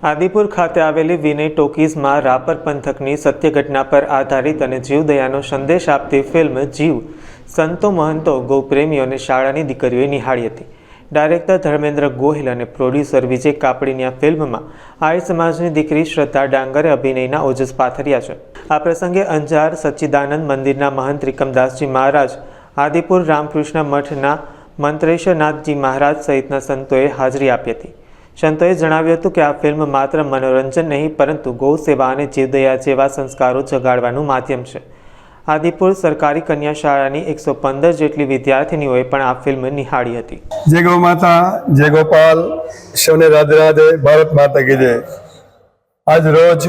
આદિપુર ખાતે આવેલી વિનય ટોકીઝમાં રાપર પંથકની સત્ય ઘટના પર આધારિત અને જીવદયાનો સંદેશ આપતી ફિલ્મ જીવ, સંતો મહંતો, ગૌપ્રેમીઓને શાળાની દીકરીઓએ નિહાળી હતી. ડાયરેક્ટર ધર્મેન્દ્ર ગોહિલ અને પ્રોડ્યુસર વિજય કાપડીની આ ફિલ્મમાં આર્ય સમાજની દીકરી શ્રદ્ધા ડાંગરે અભિનયના ઓજસ પાથર્યા છે. આ પ્રસંગે અંજાર સચ્ચિદાનંદ મંદિરના મહંત ત્રિકમદાસજી મહારાજ, આદિપુર રામકૃષ્ણ મઠના મંત્રેશ્વરનાથજી મહારાજ સહિતના સંતોએ હાજરી આપી હતી. સંતોએ જણાવ્યું હતું કે આ ફિલ્મ માત્ર મનોરંજન નહીં, પરંતુ ગૌ સેવા અને જીવદયા જેવા સંસ્કારો જગાડવાનું માધ્યમ છે. આદિપુર સરકારી કન્યા શાળાની એકસો પંદર જેટલી વિદ્યાર્થીનીઓએ પણ આ ફિલ્મ નિહાળી હતી. જય ગૌ માતા, જય ગોપાલ સૌને રાધે રાધે, ભારત માતા કી જય. આજ રોજ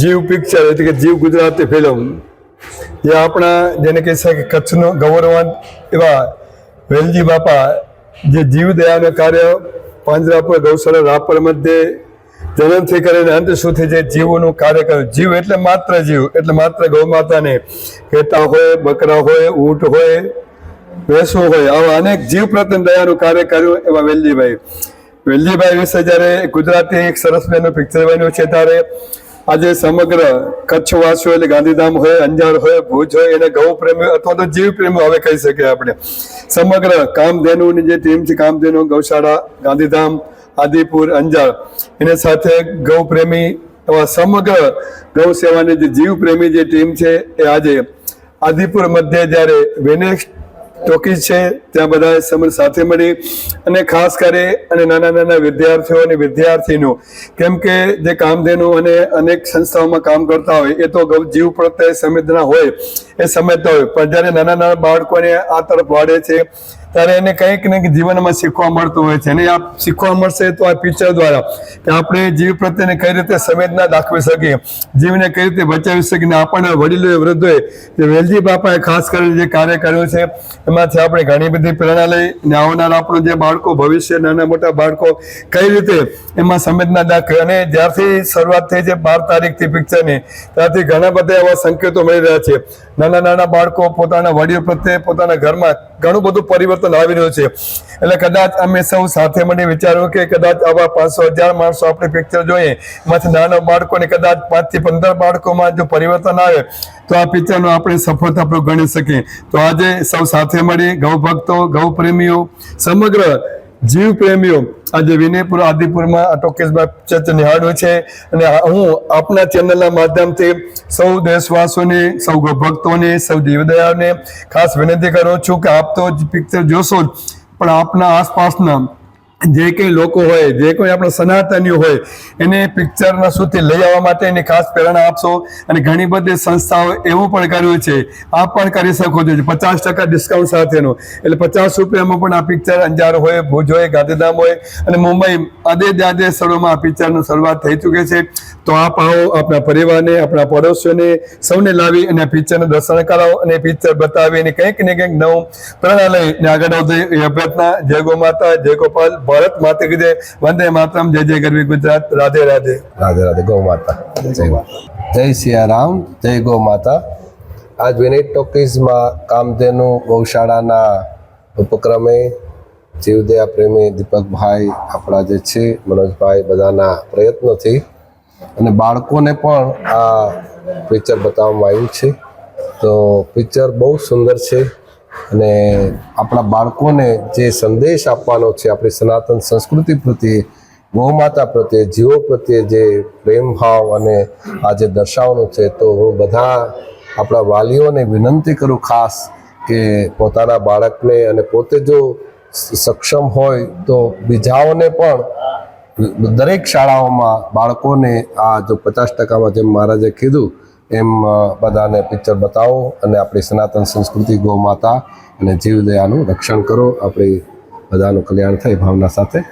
જીવ પિક્ચર, એટલે કે જીવ ગુજરાતી ફિલ્મ જે આપણા, જેને કહી શકાય કચ્છનો ગૌરવ એવા વેલજી બાપા, જે જીવ દયાનું કાર્ય પાંજરાપુર ગૌશાળા રાપર મધ્યે જન્મથી કરીને અંત સુધી જે જીવોનું કાર્ય કર્યું જીવ એટલે માત્ર જીવ, એટલે માત્ર ગૌ માતાને ખેતા હોય, બકરા હોય, ઊંટ હોય, ભેંસો હોય, આવા અનેક જીવ પ્રત્યે દયાનું કાર્ય કર્યું એવા વેલજીભાઈ વેલજીભાઈ વિશે જ્યારે ગુજરાતી એક સરસ મજાનું પિક્ચર બન્યું છે ત્યારે. આજે સમગ્ર કચ્છવાસીઓ એટલે ગાંધીધામ હોય, અંજાર હોય, ભુજ હોય, એને ગૌ પ્રેમી અથવા તો જીવ પ્રેમી હવે કહી શકીએ આપણે. સમગ્ર કામધેનુની જે ટીમ છે, કામધેનુ, ગૌશાળા, ગાંધીધામ, આદિપુર, અંજાર, એની સાથે ગૌ પ્રેમી એવા સમગ્ર ગૌ સેવાની જે જીવ પ્રેમી જે ટીમ છે, એ આજે આદિપુર મધ્યે જ્યારે વેનેક્સ ટોકીઝ છે, ત્યાં બધા સમય સાથે મળી અને ખાસ કરી અને નાના નાના વિદ્યાર્થીઓ અને વિદ્યાર્થીનું કેમ કે જે કામધેનુ અને અનેક સંસ્થાઓમાં કામ કરતા હોય, એ તો જીવ પ્રત્યે સંવેદના હોય, એ સમજતા હોય. પણ જ્યારે નાના નાના બાળકોને આ તરફ વાળે છે ત્યારે એને કંઈક ને કંઈક જીવનમાં શીખવા મળતું હોય છે. અને આ શીખવા મળશે તો આ પિક્ચર દ્વારા કે આપણે જીવ પ્રત્યેને કઈ રીતે સંવેદના દાખવી શકીએ, જીવને કઈ રીતે બચાવી શકીએ આપણને વડીલોએ વૃદ્ધોએ જે વેલજી બાપાએ ખાસ કરીને જે કાર્ય કર્યું છે, એમાંથી આપણે ઘણી બધી પ્રેરણા લઈ અને આવનાર આપણું જે બાળકો ભવિષ્ય, નાના મોટા બાળકો કઈ રીતે એમાં સંવેદના દાખવી. અને જ્યારથી શરૂઆત થઈ છે બાર તારીખથી પિક્ચરની ત્યારથી ઘણા બધા એવા સંકેતો મળી રહ્યા છે. નાના નાના બાળકો પોતાના વડીલ પ્રત્યે, પોતાના ઘરમાં ઘણું બધું પરિવર્તન આવી રહ્યું છે. એટલે કદાચ અમે સૌ સાથે મળી વિચાર્યું કે કદાચ આવા પાંચસો હજાર માણસો આપણે પિક્ચર જોઈએ. એમાંથી નાના બાળકોને કદાચ પાંચથી પંદર બાળકોમાં જો પરિવર્તન આવે, તો આ પિક્ચરનો આપણે સફળતાપૂર્વક ગણી શકીએ. તો આજે સૌ સાથે મળી ગૌ ભક્તો ગૌ પ્રેમીઓ સમગ્ર જીવ પ્રેમીઓ આજે વિનયપુર, આદિપુરમાં ટોકેશમાં ચર્ચ નિહાળ્યું છે. અને હું આપના ચેનલના માધ્યમથી સૌ દેશવાસીઓને, સૌ ભક્તોને, સૌ જીવદયાઓને ખાસ વિનંતી કરું છું કે આપ તો પિક્ચર જોશો જ, પણ આપના આસપાસના જે કંઈ લોકો હોય, જે કોઈ આપણા સનાતનીઓ હોય, એને પિક્ચરના સુધી લઈ આવવા એને ખાસ પ્રેરણા આપશો. અને ઘણી બધી સંસ્થાઓ એવું પણ કર્યું છે, આપ પણ કરી શકો છો. પચાસ ટકા ડિસ્કાઉન્ટ સાથેનું. એટલે પચાસ રૂપિયામાં પણ આ પિક્ચર અંજાર હોય, ભુજ હોય, ગાંધીધામ હોય, અને મુંબઈ આદે જાદે સ્થળોમાં આ પિક્ચરનું શરૂઆત થઈ ચૂકી છે. તો આપ આવો આપણા પરિવારને આપણા પડોશીઓને, સૌને લાવી અને પિક્ચરનું દર્શન કરાવો અને પિક્ચર બતાવી અને કંઈક ને કંઈક નવું પ્રેરણા લઈને આગળ વધે અભ્યર્થના. જય ગો માતા જય ગોપાલ. ભારત માતા કીધે, વંદે માતરમ, જય જય ગરવી ગુજરાત, રાધે રાધે. રાધે રાધે, ગૌ માતા, જય જય સિયારામ, જય ગૌ માતા. આજ વિનય ટોકીઝમાં કામધેનુ ગૌશાળાના ઉપક્રમે જીવદયા પ્રેમી દીપકભાઈ આપણા જે છે, મનોજભાઈ બધાના પ્રયત્નોથી અને બાળકોને પણ આ પિક્ચર બતાવવામાં આવ્યું છે. તો પિક્ચર બહુ સુંદર છે. અને આપણા બાળકોને જે સંદેશ આપવાનો છે, આપણી સનાતન સંસ્કૃતિ પ્રત્યે, ગૌમાતા પ્રત્યે, જીવો પ્રત્યે જે પ્રેમ, ભાવ અને આ જે દર્શાવવાનું છે, તો હું બધા આપણા વાલીઓને વિનંતી કરું ખાસ કે પોતાના બાળકને અને પોતે જો સક્ષમ હોય, તો બીજાઓને પણ દરેક શાળાઓમાં બાળકોને આ જો પચાસ ટકામાં જેમ મહારાજે કીધું એમ બધાને પિક્ચર બતાવો અને આપણી સનાતન સંસ્કૃતિ ગૌ માતા અને જીવદયાનું રક્ષણ કરો. આપણી બધાનું કલ્યાણ થાય ભાવના સાથે.